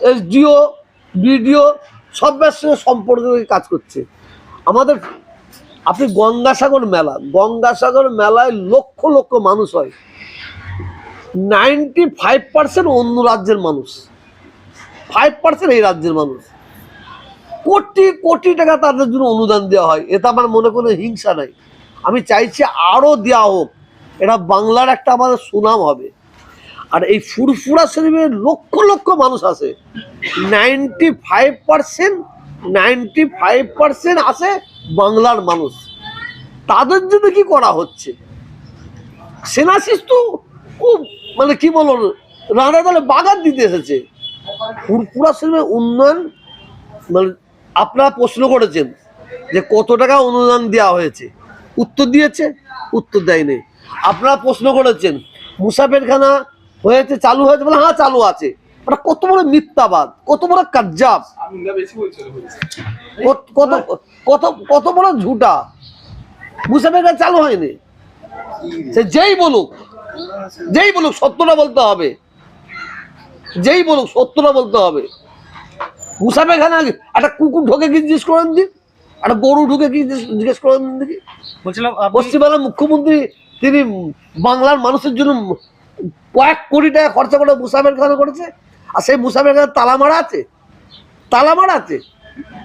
SDO, BDO সবের সঙ্গে সম্পর্ক কাজ করছে। আমাদের, আপনি গঙ্গাসাগর মেলা, গঙ্গাসাগর মেলায় লক্ষ লক্ষ মানুষ হয়। নাইনটি ফাইভ পার্সেন্ট অন্য রাজ্যের মানুষ। ফাইভ পার্সেন্ট এই রাজ্যের মানুষ। কোটি কোটি টাকা তাদের জন্য অনুদান দেওয়া হয়। এটা আমার মনে কোনো হিংসা নাই। আমি চাইছি আরও দেওয়া হোক। এটা বাংলার একটা আমাদের সুনাম হবে। আর এই ফুরফুরা শরীফে লক্ষ লক্ষ মানুষ আসে ninety five percent ninety five percent আসে বাংলার মানুষ। তাদের জন্য কি করা হচ্ছে? সেনাশিস তো খুব মানে কি বলো রানা দলে বাগান দিতে এসেছে। ফুরফুরা শরীফের উন্নয়ন মানে আপনারা প্রশ্ন করেছেন যে কত টাকা অনুদান দেওয়া হয়েছে। উত্তর দিয়েছে, উত্তর দেয়নি। আপনারা প্রশ্ন করেছেন, মুসাফেরখানা হয়েছে চালু হয়েছে বলে হ্যাঁ চালু আছে। ওটা কত বড় মিথ্যাবাদ কত বড় কাজ্জাব। কত কত কত বড় ঝুটা। মুসাফেরখানা চালু হয়নি। সে যেই বলুক যেই বলুক সত্যটা বলতে হবে। যেই বলুক সত্যটা বলতে হবে। মুসাফে খানা একটা কুকুর ঢোকে কি জিজ্ঞেস করেন দিন একটা গরু ঢুকে কি জিজ্ঞেস- করেন দিন দেখি বলছিলাম পশ্চিমবাংলার মুখ্যমন্ত্রী তিনি বাংলার মানুষের জন্য কয়েক কোটি টাকা খরচা করে মুসাফের খানা করেছে আর সেই মুসাফের খানা তালা মারা আছে তালা মারা আছে।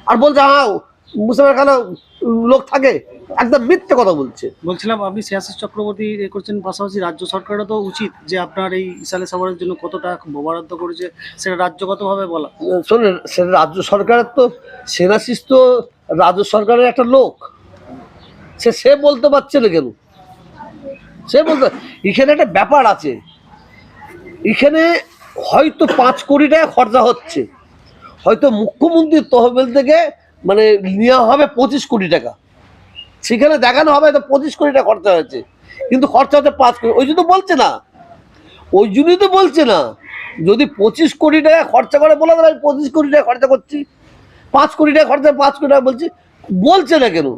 আর বলছে হ্যাঁ মুসাফের খানা লোক থাকে একদম মিথ্যে কথা বলছে। বলছিলাম আপনি সিয়াসিস চক্রবর্তী এ করছেন পাশাপাশি রাজ্য সরকারেরও তো উচিত যে আপনার এই ইসালে সাভারের জন্য কত টাকা বরাদ্দ করেছে সেটা রাজ্যগতভাবে বলা। শোনেন সেটা রাজ্য সরকারের তো সেনাশিস তো রাজ্য সরকারের একটা লোক। সে সে বলতে পারছে না কেন? সে বলতে এখানে একটা ব্যাপার আছে। এখানে হয়তো পাঁচ কোটি টাকা খরচা হচ্ছে। হয়তো মুখ্যমন্ত্রীর তহবিল থেকে মানে নেওয়া হবে পঁচিশ কোটি টাকা। সেখানে দেখানো হবে তো পঁচিশ কোটি টাকা খরচা হয়েছে। কিন্তু খরচা হচ্ছে পাঁচ কোটি। ওই জন্য বলছে না। ওই জন্যই তো বলছে না। যদি পঁচিশ কোটি টাকা খরচা করে বলে আমি পঁচিশ কোটি টাকা খরচা করছি। পাঁচ কোটি টাকা খরচা, পাঁচ কোটি টাকা বলছি। বলছে না কেন?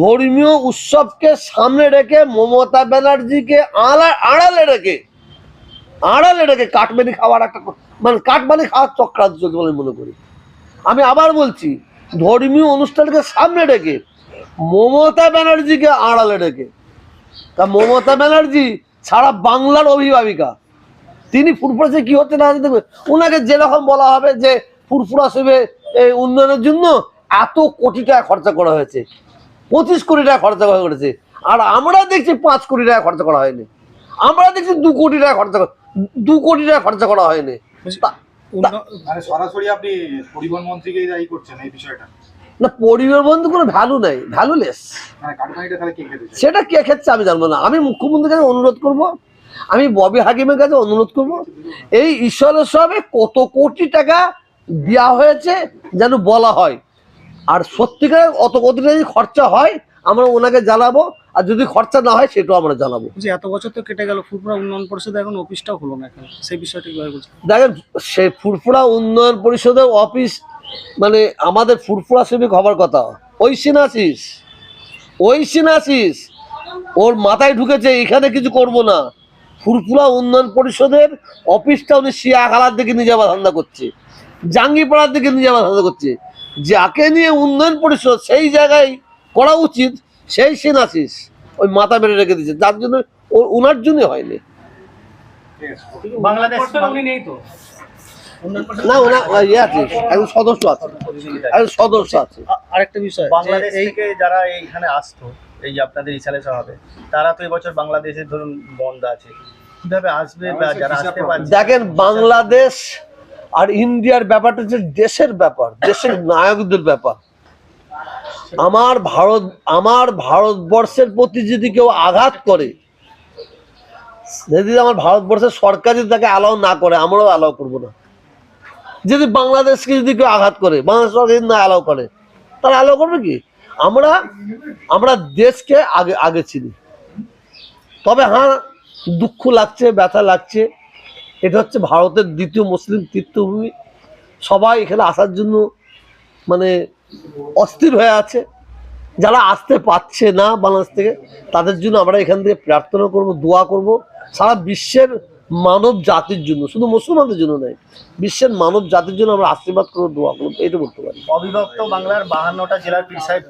ধর্মীয় উৎসবকে সামনে রেখে মমতা ব্যানার্জিকে আড়া আড়ালে রেখে আড়ালে রেখে কাঠমানি খাওয়ার একটা মানে কাঠমানি খাওয়ার চক্রান্ত চলছে বলে মনে করি। আমি আবার বলছি ধর্মীয় অনুষ্ঠানকে সামনে রেখে মমতা ব্যানার্জিকে আড়ালে রেখে। তা মমতা ব্যানার্জি সারা বাংলার অভিভাবিকা। তিনি ফুরফুরা কি হচ্ছে না দেখবে ওনাকে যেরকম বলা হবে যে ফুরফুরা সেবে উন্নয়নের জন্য এত কোটি টাকা খরচা করা হয়েছে। পঁচিশ কোটি টাকা খরচা করা করেছে আর আমরা দেখছি পাঁচ কোটি টাকা খরচা করা হয়নি। আমরা দেখছি দু কোটি টাকা খরচা করা- দু কোটি টাকা খরচা করা হয়নি। সরাসরি আপনি পরিবহন মন্ত্রীকেই দায়ী করছেন এই বিষয়টা। না পরিবার বন্ধু কোনো ভ্যালু নেই ভ্যালুলেস মানে? সেটা কে ক্ষেত্রে আমি জানব না। আমি মুখ্যমন্ত্রীর কাছে অনুরোধ করব আমি ববি হাকিমের কাছে অনুরোধ করব এই ঈশ্বর উৎসবে কত কোটি টাকা দেওয়া হয়েছে যেন বলা হয়। আর সত্যিকার অত টাকা যদি খরচা হয় আমরা ওনাকে জানাব আর যদি খরচা না হয় সেটাও আমরা জানাব। বলছি এত বছর তো কেটে গেল ফুরফুরা উন্নয়ন পরিষদ এখন অফিসটাও হলো না এখানে। সেই বিষয়টি দেখেন সে ফুরফুরা উন্নয়ন পরিষদের অফিস মানে আমাদের ফুরফুরা শ্রমিক হবার কথা। ওই সিনাসিস ওই সিনাসিস ওর মাথায় ঢুকেছে এখানে কিছু করব না। ফুরফুরা উন্নয়ন পরিষদের অফিসটা উনি শিয়া খালার দিকে নিয়ে যাওয়ার ধান্দা করছে। জাঙ্গিপাড়ার দিকে নিয়ে করছে যাকে নিয়ে উন্নয়ন পরিষদ সেই জায়গায় করা উচিত সেই সিনাসিস ওই মাথা মেরে রেখে দিয়েছে। যার জন্য ওনার জন্যই হয়নি। ঠিক আছে বাংলাদেশ উনি নেই তো? না ওনা ইয়ে আছে একজন সদস্য আছে একজন সদস্য আছে। আ- আরেকটা বিষয় বাংলাদেশ এই থেকে যারা এইখানে আসতো এই যে আপনাদের ইসালে হবে তারা তো এবছর বাংলাদেশের ধরুন বন্ধ আছে। কীভাবে আসবে বা যারা আসতে পারছে? দেখেন বাংলাদেশ আর ইন্ডিয়ার ব্যাপারটা হচ্ছে দেশের ব্যাপার, দেশের নায়কদের ব্যাপার। আমার ভারত, আমার ভারতবর্ষের প্রতি যদি কেউ আঘাত করে, যদি আমার ভারতবর্ষের সরকার যদি তাকে অ্যালাউ না করে, আমরাও অ্যালাউ করব না। যদি বাংলাদেশকে যদি কেউ আঘাত করে, বাংলাদেশ সরকার যদি না অ্যালাউ করে, তারা অ্যালাউ করবে কি? আমরা আমরা দেশকে আগে আগে চিনি। তবে হ্যাঁ দুঃখ লাগছে, ব্যথা লাগছে এটা হচ্ছে ভারতের দ্বিতীয় মুসলিম তীর্থভূমি। সবাই এখানে আসার জন্য মানে অস্থির হয়ে আছে। যারা আসতে পারছে না বাংলাদেশ থেকে, তাদের জন্য আমরা এখান থেকে প্রার্থনা করব, দোয়া করব। সারা বিশ্বের মানব জাতির জন্য, শুধু মুসলমানদের জন্য নয়, বিশ্বের মানব জাতির জন্য আমরা আশীর্বাদ করব, দোয়া করব এটা বলতে পারি। অবিভক্ত বাংলার বাহান্নটা জেলার সাহেব